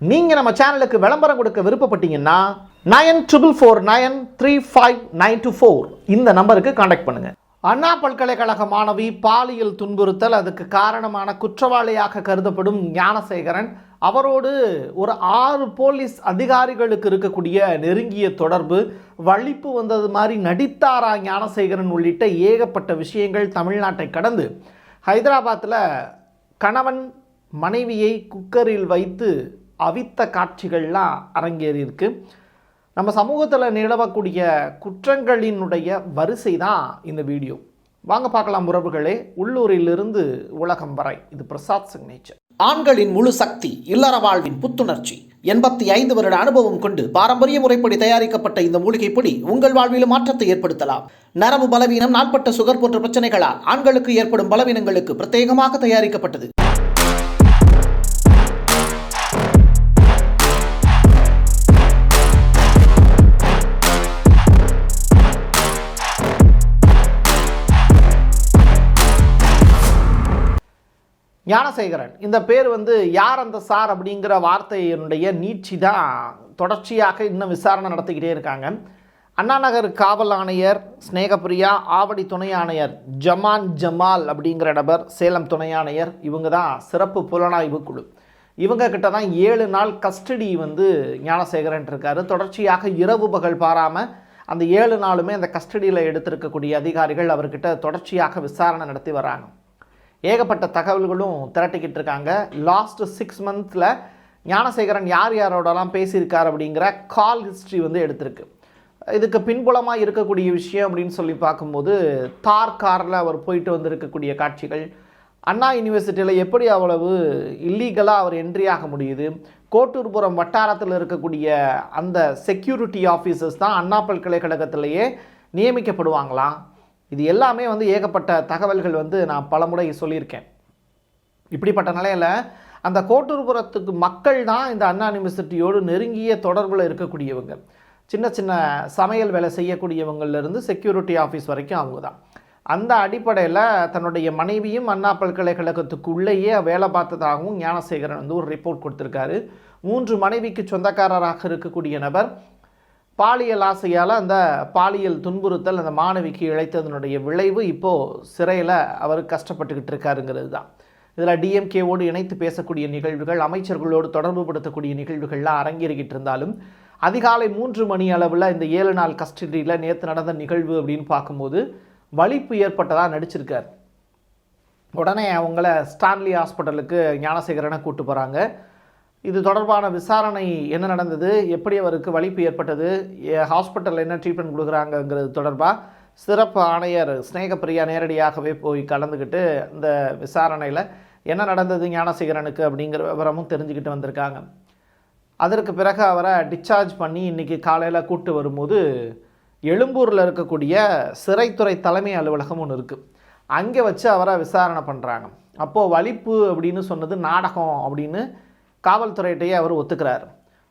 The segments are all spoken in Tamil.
நீங்கள் நம்ம சேனலுக்கு விளம்பரம் கொடுக்க விருப்பப்பட்டீங்கன்னா nine triple four nine three five nine two four இந்த நம்பருக்கு காண்டாக்ட் பண்ணுங்கள் அண்ணா பல்கலைக்கழக மாணவி பாலியல் துன்புறுத்தல் அதுக்கு காரணமான குற்றவாளியாக கருதப்படும் ஞானசேகரன் அவரோடு ஒரு ஆறு போலீஸ் அதிகாரிகளுக்கு இருக்கக்கூடிய நெருங்கிய தொடர்பு வழிப்பு வந்தது மாதிரி நடித்தாரா ஞானசேகரன் உள்ளிட்ட ஏகப்பட்ட விஷயங்கள் தமிழ்நாட்டை கடந்து ஹைதராபாத்தில் கணவன் மனைவியை குக்கரில் வைத்து அவித்த காட்சிகள்லாம் அரங்கேறியிருக்கு. நம்ம சமூகத்தில் நிலவக்கூடிய குற்றங்களினுடைய வரிசை தான் இந்த வீடியோ. வாங்க பார்க்கலாம் உறவுகளே உள்ளூரிலிருந்து உலகம் வரை இது பிரசாத் சிக்னேச்சர். ஆண்களின் முழு சக்தி இல்லற வாழ்வின் புத்துணர்ச்சி. எண்பத்தி ஐந்து வருட அனுபவம் கொண்டு பாரம்பரிய முறைப்படி தயாரிக்கப்பட்ட இந்த மூலிகை பொடி உங்கள் வாழ்விலும் மாற்றத்தை ஏற்படுத்தலாம். நரம்பு பலவீனம் நாட்பட்ட சுகர் போன்ற பிரச்சனைகளால் ஆண்களுக்கு ஏற்படும் பலவீனங்களுக்கு பிரத்யேகமாக தயாரிக்கப்பட்டது. ஞானசேகரன். இந்த பேர் வந்து யார் அந்த சார் அப்படிங்கிற வார்த்தையினுடைய நீட்சி தான் தொடர்ச்சியாக இன்னும் விசாரணை நடத்திக்கிட்டே இருக்காங்க. அண்ணாநகர் காவல் ஆணையர் ஸ்னேகப்பிரியா ஆவடி துணை ஆணையர் ஜமான் ஜமால் அப்படிங்கிற நபர் சேலம் துணை ஆணையர் இவங்க தான் சிறப்பு புலனாய்வு குழு. இவங்க கிட்ட தான் ஏழு நாள் கஸ்டடி வந்து ஞானசேகரன் இருக்காரு. தொடர்ச்சியாக இரவு பகல் பாராமல் அந்த ஏழு நாளுமே அந்த கஸ்டடியில் எடுத்திருக்கக்கூடிய அதிகாரிகள் அவர்கிட்ட தொடர்ச்சியாக விசாரணை நடத்தி வராங்க. ஏகப்பட்ட தகவல்களும் திரட்டிக்கிட்டு இருக்காங்க. லாஸ்ட் சிக்ஸ் மந்த்தில் ஞானசேகரன் யார் யாரோடலாம் பேசியிருக்கார் அப்படிங்கிற கால் ஹிஸ்ட்ரி வந்து எடுத்திருக்கு. இதுக்கு பின்புலமாக இருக்கக்கூடிய விஷயம் அப்படின்னு சொல்லி பார்க்கும்போது தார் காரில் அவர் போயிட்டு வந்திருக்கக்கூடிய காட்சிகள் அண்ணா யூனிவர்சிட்டியில் எப்படி அவ்வளவு இல்லீகலாக அவர் என்ட்ரி ஆக முடியுது கோட்டூர்புரம் வட்டாரத்தில் இருக்கக்கூடிய அந்த செக்யூரிட்டி ஆஃபீஸர்ஸ் தான் அண்ணா பல்கலைக்கழகத்திலேயே நியமிக்கப்படுவாங்களாம் இது எல்லாமே வந்து ஏகப்பட்ட தகவல்கள் வந்து நான் பலமுறை சொல்லியிருக்கேன். இப்படிப்பட்ட நிலையில் அந்த கோட்டூர்புரத்துக்கு மக்கள் தான் இந்த அண்ணா யூனிவர்சிட்டியோடு நெருங்கிய தொடர்பில் இருக்கக்கூடியவங்க. சின்ன சின்ன சமையல் வேலை செய்யக்கூடியவங்கள்லேருந்து செக்யூரிட்டி ஆஃபீஸ் வரைக்கும் அவங்க தான் அந்த அடிப்படையில் தன்னுடைய மனைவியும் அண்ணா பல்கலைக்கழகத்துக்குள்ளேயே வேலை பார்த்ததாகவும் ஞானசேகரன் வந்து ஒரு ரிப்போர்ட் கொடுத்துருக்காரு. மூன்று மனைவிக்கு சொந்தக்காரராக இருக்கக்கூடிய நபர் பாலியல் ஆசையால் அந்த பாலியல் துன்புறுத்தல் அந்த மாணவிக்கு இழைத்ததனுடைய விளைவு இப்போது சிறையில் அவர் கஷ்டப்பட்டுக்கிட்டு இருக்காருங்கிறது தான். இதில் டிஎம்கேவோடு இணைத்து பேசக்கூடிய நிகழ்வுகள் அமைச்சர்களோடு தொடர்பு படுத்தக்கூடிய நிகழ்வுகள்லாம் அரங்கேறிக்கிட்டு இருந்தாலும் அதிகாலை மூன்று மணி அளவில் இந்த ஏழு நாள் கஸ்டடியில் நேற்று நடந்த நிகழ்வு அப்படின்னு பார்க்கும்போது வலிப்பு ஏற்பட்டதாக நடிச்சிருக்கார். உடனே அவங்கள ஸ்டான்லி ஹாஸ்பிட்டலுக்கு ஞானசேகரனை கூப்பிட்டு போகிறாங்க இது தொடர்பான விசாரணை என்ன நடந்தது? எப்படி அவருக்கு வலிப்பு ஏற்பட்டது? ஹாஸ்பிட்டலில் என்ன ட்ரீட்மெண்ட் கொடுக்குறாங்கங்கிறது தொடர்பாக சிறப்பு ஆணையர் ஸ்நேகப்பிரியா நேரடியாகவே போய் கலந்துக்கிட்டு இந்த விசாரணையில் என்ன நடந்தது ஞானசேகரனுக்கு அப்படிங்கிற விவரமும் தெரிஞ்சுக்கிட்டு வந்திருக்காங்க. அதற்கு பிறகு அவரை டிஸ்சார்ஜ் பண்ணி இன்றைக்கி காலையில் கூட்டு வரும்போது எழும்பூரில் இருக்கக்கூடிய சிறைத்துறை தலைமை அலுவலகம் ஒன்று இருக்குது அங்கே வச்சு அவரை விசாரணை பண்ணுறாங்க அப்போது வலிப்பு அப்படின்னு சொன்னது நாடகம் அப்படின்னு காவல்துறையிட்டையே அவர் ஒத்துக்கிறார்.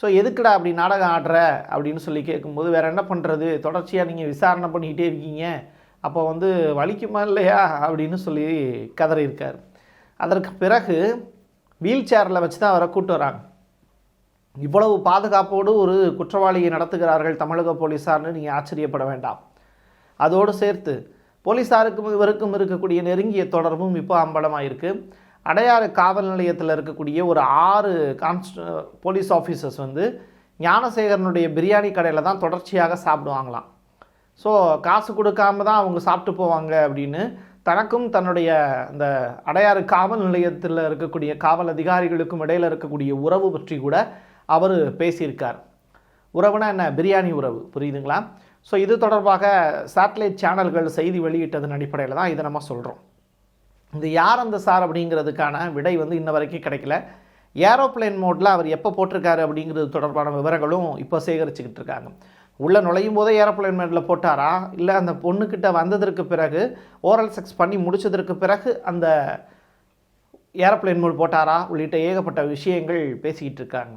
ஸோ எதுக்குடா அப்படி நாடகம் ஆடுற? அப்படின்னு சொல்லி கேட்கும்போது வேறு என்ன பண்ணுறது தொடர்ச்சியாக நீங்கள் விசாரணை பண்ணிக்கிட்டே இருக்கீங்க. அப்போ வந்து வலிக்குமா இல்லையா? அப்படின்னு சொல்லி கதறியிருக்கார். அதற்கு பிறகு வீல் சேரில் வச்சு தான் அவரை கூட்டு வராங்க. இவ்வளவு பாதுகாப்போடு ஒரு குற்றவாளியை நடத்துகிறார்கள் தமிழக போலீஸார்னு நீங்கள் ஆச்சரியப்பட வேண்டாம். அதோடு சேர்த்து போலீஸாருக்கும் இவருக்கும் இருக்கக்கூடிய நெருங்கிய தொடர்பும் இப்போ அம்பலமாக இருக்குது அடையாறு காவல் நிலையத்தில் இருக்கக்கூடிய ஒரு ஆறு கான்ஸ்ட போலீஸ் ஆஃபீஸர்ஸ் வந்து ஞானசேகரனுடைய பிரியாணி கடையில் தான் தொடர்ச்சியாக சாப்பிடுவாங்களாம். ஸோ காசு கொடுக்காம தான் அவங்க சாப்பிட்டு போவாங்க அப்படின்னு தனக்கும் தன்னுடைய அந்த அடையாறு காவல் நிலையத்தில் இருக்கக்கூடிய காவல் அதிகாரிகளுக்கும் இடையில் இருக்கக்கூடிய உறவு பற்றி கூட அவர் பேசியிருக்கார். உறவுனா என்ன? பிரியாணி உறவு. புரியுதுங்களா? ஸோ இது தொடர்பாக சேட்டலைட் சேனல்கள் செய்தி வெளியிட்டதன் அடிப்படையில் தான் இதை நம்ம சொல்கிறோம் இந்த யார் அந்த சார் அப்படிங்கிறதுக்கான விடை வந்து இன்ன வரைக்கும் கிடைக்கல. ஏரோப்ளேன் மோடில் அவர் எப்போ போட்டிருக்காரு அப்படிங்கிறது தொடர்பான விவரங்களும் இப்போ சேகரிச்சுக்கிட்டு இருக்காங்க. உள்ளே நுழையும் போதே ஏரோப்ளேன் மோட்டில் போட்டாரா? இல்லை அந்த பொண்ணுக்கிட்ட வந்ததற்கு பிறகு ஓரல் செக்ஸ் பண்ணி முடிச்சதற்கு பிறகு அந்த ஏரோப்ளேன் மோட் போட்டாரா? உள்ளிட்ட ஏகப்பட்ட விஷயங்கள் பேசிக்கிட்டு இருக்காங்க.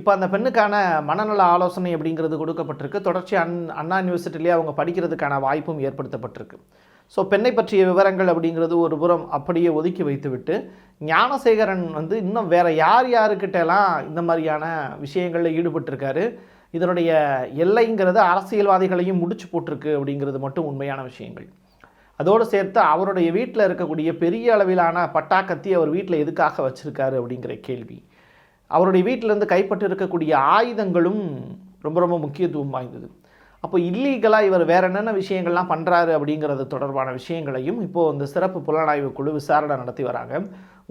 இப்போ அந்த பெண்ணுக்கான மனநல ஆலோசனை அப்படிங்கிறது கொடுக்கப்பட்டிருக்கு. தொடர்ச்சி அன் அண்ணா யூனிவர்சிட்டிலேயே அவங்க படிக்கிறதுக்கான வாய்ப்பும் ஏற்படுத்தப்பட்டிருக்கு. ஸோ பெண்ணை பற்றிய விவரங்கள் அப்படிங்கிறது ஒரு புறம் அப்படியே ஒதுக்கி வைத்துவிட்டு ஞானசேகரன் வந்து இன்னும் வேறு யார் யாருக்கிட்டலாம் இந்த மாதிரியான விஷயங்களில் ஈடுபட்டிருக்காரு? இதனுடைய எல்லைங்கிறது அரசியல்வாதிகளையும் முடிச்சு போட்டிருக்கு அப்படிங்கிறது மட்டும் உண்மையான விஷயங்கள். அதோடு சேர்த்து அவருடைய வீட்டில் இருக்கக்கூடிய பெரிய அளவிலான பட்டாக்கத்தி அவர் வீட்டில் எதுக்காக வச்சுருக்காரு அப்படிங்கிற கேள்வி. அவருடைய வீட்டிலேருந்து கைப்பட்டு இருக்கக்கூடிய ஆயுதங்களும் ரொம்ப ரொம்ப முக்கியத்துவம் வாய்ந்தது. அப்போ இல்லீகலாக இவர் வேறு என்னென்ன விஷயங்கள்லாம் பண்ணுறாரு அப்படிங்கிறது தொடர்பான விஷயங்களையும் இப்போது இந்த சிறப்பு புலனாய்வு குழு விசாரணை நடத்தி வராங்க.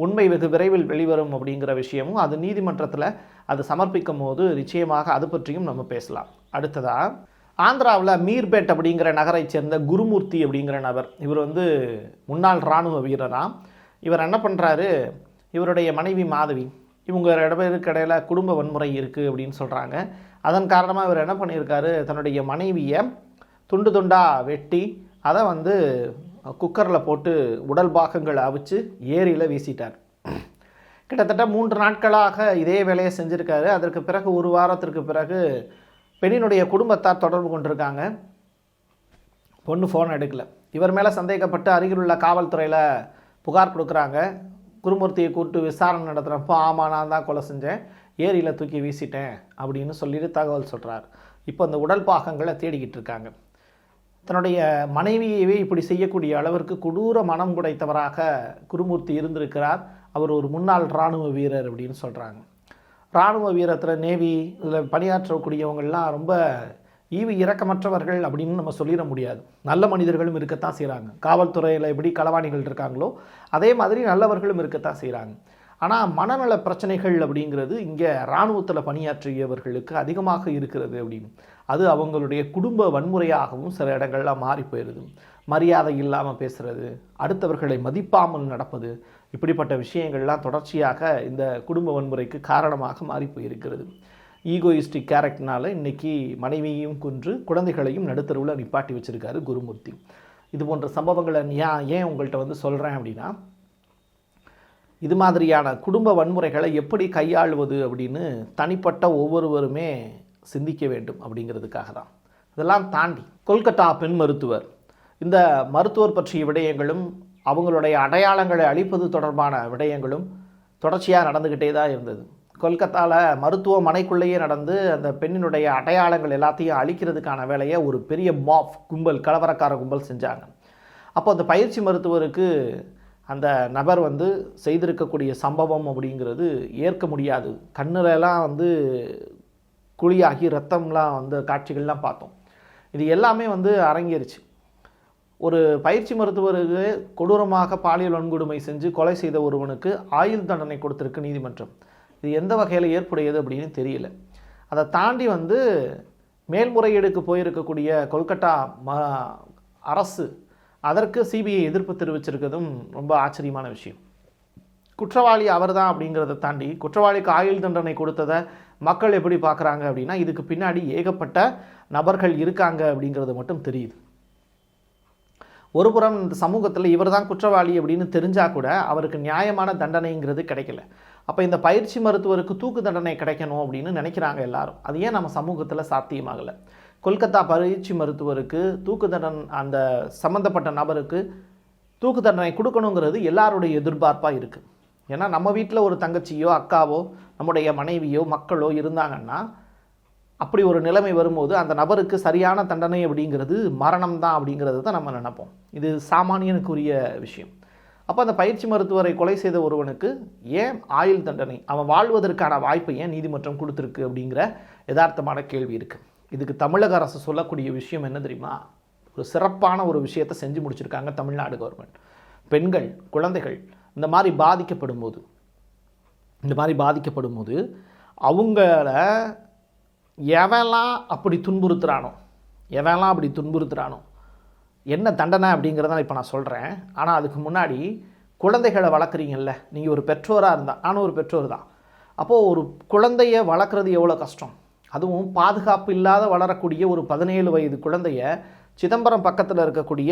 உண்மை வெகு விரைவில் வெளிவரும் அப்படிங்கிற விஷயமும் அது நீதிமன்றத்தில் அது சமர்ப்பிக்கும் போது நிச்சயமாக அது பற்றியும் நம்ம பேசலாம். அடுத்ததாக ஆந்திராவில் மீர்பேட் அப்படிங்கிற நகரைச் சேர்ந்த குருமூர்த்தி அப்படிங்கிற நபர் இவர் வந்து முன்னாள் இராணுவ வீரராக இவர் என்ன பண்ணுறாரு இவருடைய மனைவி மாதவி இவங்க ரெண்டு பேருக்கு இடையில் குடும்ப வன்முறை இருக்குது அப்படின்னு சொல்கிறாங்க அதன் காரணமாக இவர் என்ன பண்ணியிருக்காரு? தன்னுடைய மனைவியை துண்டு துண்டாக வெட்டி அதை வந்து குக்கரில் போட்டு உடல் பாகங்கள் அவிச்சு ஏரியில் வீசிட்டார். கிட்டத்தட்ட மூன்று நாட்களாக இதே வேலையை செஞ்சுருக்காரு. அதற்கு பிறகு ஒரு வாரத்திற்கு பிறகு பெண்ணினுடைய குடும்பத்தார் தொடர்பு கொண்டிருக்காங்க. பொண்ணு ஃபோன் எடுக்கல. இவர் மேலே சந்தேகப்பட்டு அருகிலுள்ள காவல்துறையில் புகார் கொடுக்குறாங்க. குருமூர்த்தியை கூப்பிட்டு விசாரணை நடத்துகிறப்போ ஆமாம் நான் தான் கொலை செஞ்சேன். ஏரியில் தூக்கி வீசிட்டேன் அப்படின்னு சொல்லிட்டு தகவல் சொல்கிறார் இப்போ அந்த உடல் பாகங்களை தேடிக்கிட்டு இருக்காங்க. தன்னுடைய மனைவியவே இப்படி செய்யக்கூடிய அளவிற்கு கொடூர மனம் குடைத்தவராக குருமூர்த்தி இருந்திருக்கிறார். அவர் ஒரு முன்னாள் இராணுவ வீரர் அப்படின்னு சொல்கிறாங்க இராணுவ வீரத்தில் நேவி இதில் பணியாற்றக்கூடியவங்கள்லாம் ரொம்ப ஈவு இரக்கமற்றவர்கள் அப்படின்னு நம்ம சொல்லிட முடியாது. நல்ல மனிதர்களும் இருக்கத்தான் செய்கிறாங்க காவல்துறையில் எப்படி களவாணிகள் இருக்காங்களோ அதே மாதிரி நல்லவர்களும் இருக்கத்தான் செய்கிறாங்க ஆனால் மனநல பிரச்சனைகள் அப்படிங்கிறது இங்கே இராணுவத்தில் பணியாற்றியவர்களுக்கு அதிகமாக இருக்கிறது அப்படின்னு. அது அவங்களுடைய குடும்ப வன்முறையாகவும் சில இடங்கள்ல மாறி போயிடுது மரியாதை இல்லாமல் பேசுகிறது அடுத்தவர்களை மதிப்பாமல் நடப்பது இப்படிப்பட்ட விஷயங்கள்லாம் தொடர்ச்சியாக இந்த குடும்ப வன்முறைக்கு காரணமாக மாறி போயிருக்கிறது. ஈகோயிஸ்டிக் கேரக்டர்னால இன்றைக்கி மனைவியையும் கொன்று குழந்தைகளையும் நடுத்தருவில் நிப்பாட்டி வச்சிருக்காரு குருமூர்த்தி. இது போன்ற சம்பவங்களை ஏன் ஏன் உங்கள்கிட்ட வந்து சொல்கிறேன் அப்படின்னா இது மாதிரியான குடும்ப வன்முறைகளை எப்படி கையாளுவது அப்படின்னு தனிப்பட்ட ஒவ்வொருவருமே சிந்திக்க வேண்டும் அப்படிங்கிறதுக்காக தான். இதெல்லாம் தாண்டி கொல்கத்தா பெண் மருத்துவர் இந்த மருத்துவர் பற்றிய விடயங்களும் அவங்களுடைய அடையாளங்களை அழிப்பது தொடர்பான விடயங்களும் தொடர்ச்சியாக நடந்துக்கிட்டே தான் இருந்தது. கொல்கத்தாவில் மருத்துவமனைக்குள்ளேயே நடந்து அந்த பெண்ணினுடைய அடையாளங்கள் எல்லாத்தையும் அழிக்கிறதுக்கான வேலையை ஒரு பெரிய மாஃப் கும்பல் கலவரக்கார கும்பல் செஞ்சாங்க. அப்போ அந்த பயிற்சி மருத்துவருக்கு அந்த நபர் வந்து செய்திருக்கக்கூடிய சம்பவம் அப்படிங்கிறது ஏற்க முடியாது. கண்ணுலலாம் வந்து குழியாகி ரத்தம்லாம் வந்து காட்சிகள்லாம் பார்த்தோம். இது எல்லாமே வந்து அரங்கேறிச்சு. ஒரு பயிற்சி மருத்துவருக்கு கொடூரமாக பாலியல் வன்கொடுமை செஞ்சு கொலை செய்த ஒருவனுக்கு ஆயுள் தண்டனை கொடுத்திருக்கு நீதிமன்றம். இது எந்த வகையில் ஏற்புடையது அப்படின்னு தெரியல. அதை தாண்டி வந்து மேல்முறையீடுக்கு போயிருக்கக்கூடிய கொல்கட்டா ம அரசு அதற்கு சிபிஐ எதிர்ப்பு தெரிவிச்சிருக்கிறதும் ரொம்ப ஆச்சரியமான விஷயம். குற்றவாளி அவர்தான் அப்படிங்கிறத தாண்டி குற்றவாளிக்கு ஆயுள் தண்டனை கொடுத்ததை மக்கள் எப்படி பார்க்குறாங்க அப்படின்னா இதுக்கு பின்னாடி ஏகப்பட்ட நபர்கள் இருக்காங்க அப்படிங்கிறது மட்டும் தெரியுது. ஒருபுறம் இந்த சமூகத்தில் இவர் தான் குற்றவாளி அப்படின்னு தெரிஞ்சால் கூட அவருக்கு நியாயமான தண்டனைங்கிறது கிடைக்கல. அப்போ இந்த பயிற்சி மருத்துவருக்கு தூக்கு தண்டனை கிடைக்கணும் அப்படின்னு நினைக்கிறாங்க எல்லாரும். அது ஏன் நம்ம சமூகத்தில் சாத்தியமாகலை? கொல்கத்தா பயிற்சி மருத்துவருக்கு தூக்கு தண்டனை அந்த சம்மந்தப்பட்ட நபருக்கு தூக்கு தண்டனை கொடுக்கணுங்கிறது எல்லாருடைய எதிர்பார்ப்பாக இருக்குது ஏன்னா நம்ம வீட்டில் ஒரு தங்கச்சியோ அக்காவோ நம்முடைய மனைவியோ மக்களோ இருந்தாங்கன்னா அப்படி ஒரு நிலைமை வரும்போது அந்த நபருக்கு சரியான தண்டனை அப்படிங்கிறது மரணம் தான் அப்படிங்கிறது தான் நம்ம நினைப்போம். இது சாமானியனுக்குரிய விஷயம். அப்போ அந்த பயிற்சி மருத்துவரை கொலை செய்த ஒருவனுக்கு ஏன் ஆயுள் தண்டனை? அவன் வாழ்வதற்கான வாய்ப்பை ஏன் நீதிமன்றம் கொடுத்துருக்கு அப்படிங்கிற யதார்த்தமான கேள்வி இருக்குது இதுக்கு தமிழக அரசு சொல்லக்கூடிய விஷயம் என்ன தெரியுமா? ஒரு சிறப்பான ஒரு விஷயத்தை செஞ்சு முடிச்சிருக்காங்க தமிழ்நாடு கவர்மெண்ட் பெண்கள் குழந்தைகள் இந்த மாதிரி பாதிக்கப்படும் போது இந்த மாதிரி பாதிக்கப்படும் போது அவங்கள எவெல்லாம் அப்படி துன்புறுத்துகிறானோ எவெல்லாம் அப்படி துன்புறுத்துறானோ என்ன தண்டனை அப்படிங்கிறத இப்போ நான் சொல்கிறேன் ஆனால் அதுக்கு முன்னாடி குழந்தைகளை வளர்க்குறீங்கல்ல நீங்கள் ஒரு பெற்றோராக இருந்தால் ஆனால் ஒரு பெற்றோர் தான். அப்போது ஒரு குழந்தைய வளர்க்குறது எவ்வளோ கஷ்டம்? அதுவும் பாதுகாப்பு இல்லாத வளரக்கூடிய ஒரு பதினேழு வயது குழந்தைய சிதம்பரம் பக்கத்தில் இருக்கக்கூடிய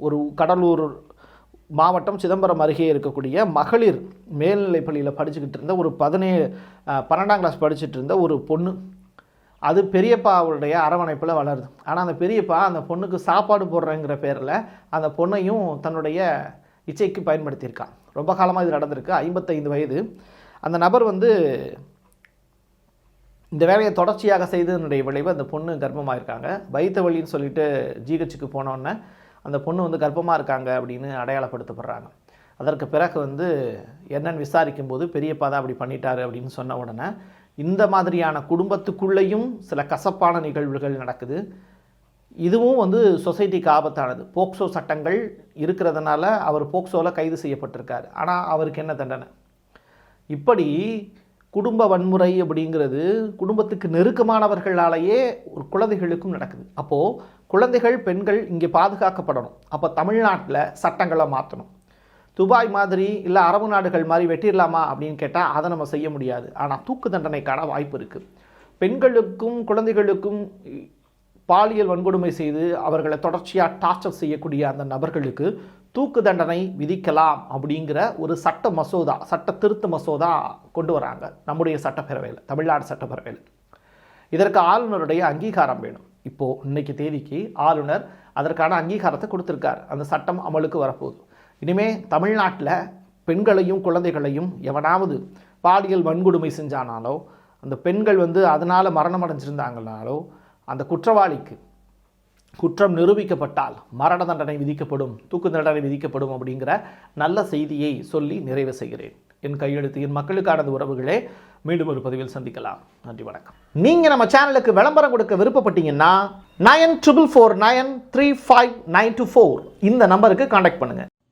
ஒரு கடலூர் மாவட்டம் சிதம்பரம் அருகே இருக்கக்கூடிய மகளிர் மேல்நிலைப் பள்ளியில் படிச்சுக்கிட்டு இருந்த ஒரு பதினேழு பன்னெண்டாம் கிளாஸ் படிச்சுட்டு இருந்த ஒரு பொண்ணு. அது பெரியப்பா அவருடைய அரவணைப்பில் வளருது. ஆனால் அந்த பெரியப்பா அந்த பொண்ணுக்கு சாப்பாடு போடுறேங்கிற பேரில் அந்த பொண்ணையும் தன்னுடைய இச்சைக்கு பயன்படுத்தியிருக்கான் ரொம்ப காலமாக இது நடந்திருக்கு. ஐம்பத்தைந்து வயது. அந்த நபர் வந்து இந்த வேலையை தொடர்ச்சியாக செய்ததனுடைய விளைவு அந்த பொண்ணு கர்ப்பமாக இருக்காங்க வைத்த வழின்னு சொல்லிட்டு ஜிஹெச்சுக்கு போனோன்னே அந்த பொண்ணு வந்து கர்ப்பமாக இருக்காங்க அப்படின்னு அடையாளப்படுத்தப்படுறாங்க. அதற்கு பிறகு வந்து என்னன்னு விசாரிக்கும் போது பெரியப்பா தான் அப்படி பண்ணிட்டாரு அப்படின்னு சொன்ன உடனே இந்த மாதிரியான குடும்பத்துக்குள்ளேயும் சில கசப்பான நிகழ்வுகள் நடக்குது. இதுவும் வந்து சொசைட்டிக்கு ஆபத்தானது. போக்சோ சட்டங்கள் இருக்கிறதுனால அவர் போக்சோவில் கைது செய்யப்பட்டிருக்காரு. ஆனால் அவருக்கு என்ன தண்டனை? இப்படி குடும்ப வன்முறை அப்படிங்கிறது குடும்பத்துக்கு நெருக்கமானவர்களாலேயே ஒரு குழந்தைகளுக்கும் நடக்குது. அப்போது குழந்தைகள் பெண்கள் இங்கே பாதுகாக்கப்படணும். அப்போ தமிழ்நாட்டில் சட்டங்களை மாற்றணும். துபாய் மாதிரி இல்லை அரபு நாடுகள் மாதிரி வெட்டிடலாமா அப்படின்னு கேட்டால் அதை நம்ம செய்ய முடியாது. ஆனால் தூக்கு தண்டனைக்கான வாய்ப்பு இருக்குது பெண்களுக்கும் குழந்தைகளுக்கும் பாலியல் வன்கொடுமை செய்து அவர்களை தொடர்ச்சியாக டார்ச்சர் செய்யக்கூடிய அந்த நபர்களுக்கு தூக்கு தண்டனை விதிக்கலாம் அப்படிங்கிற ஒரு சட்ட மசோதா சட்ட திருத்த மசோதா கொண்டு வராங்க. நம்முடைய சட்டப்பேரவையில் தமிழ்நாடு சட்டப்பேரவையில். இதற்கு ஆளுநருடைய அங்கீகாரம் வேணும். இப்போது இன்னைக்கு தேதிக்கு ஆளுநர் அதற்கான அங்கீகாரத்தை கொடுத்துருக்கார். அந்த சட்டம் அமலுக்கு வரப்போகுது. இனிமே தமிழ்நாட்டில் பெண்களையும் குழந்தைகளையும் எவனாவது பாலியல் வன்கொடுமை செஞ்சானாலோ அந்த பெண்கள் வந்து அதனால் மரணம் அடைஞ்சிருந்தாங்கனாலோ அந்த குற்றவாளிக்கு குற்றம் நிரூபிக்கப்பட்டால் மரண தண்டனை விதிக்கப்படும் தூக்கு தண்டனை விதிக்கப்படும் அப்படிங்கிற நல்ல செய்தியை சொல்லி நிறைவு செய்கிறேன். என் கையெழுத்து என் மக்களுக்கானது உறவுகளே மீண்டும் ஒரு பதிவில் சந்திக்கலாம். நன்றி வணக்கம். நீங்கள் நம்ம சேனலுக்கு விளம்பரம் கொடுக்க விருப்பப்பட்டீங்கன்னா nine triple four nine three five nine two four இந்த நம்பருக்கு காண்டாக்ட் பண்ணுங்கள்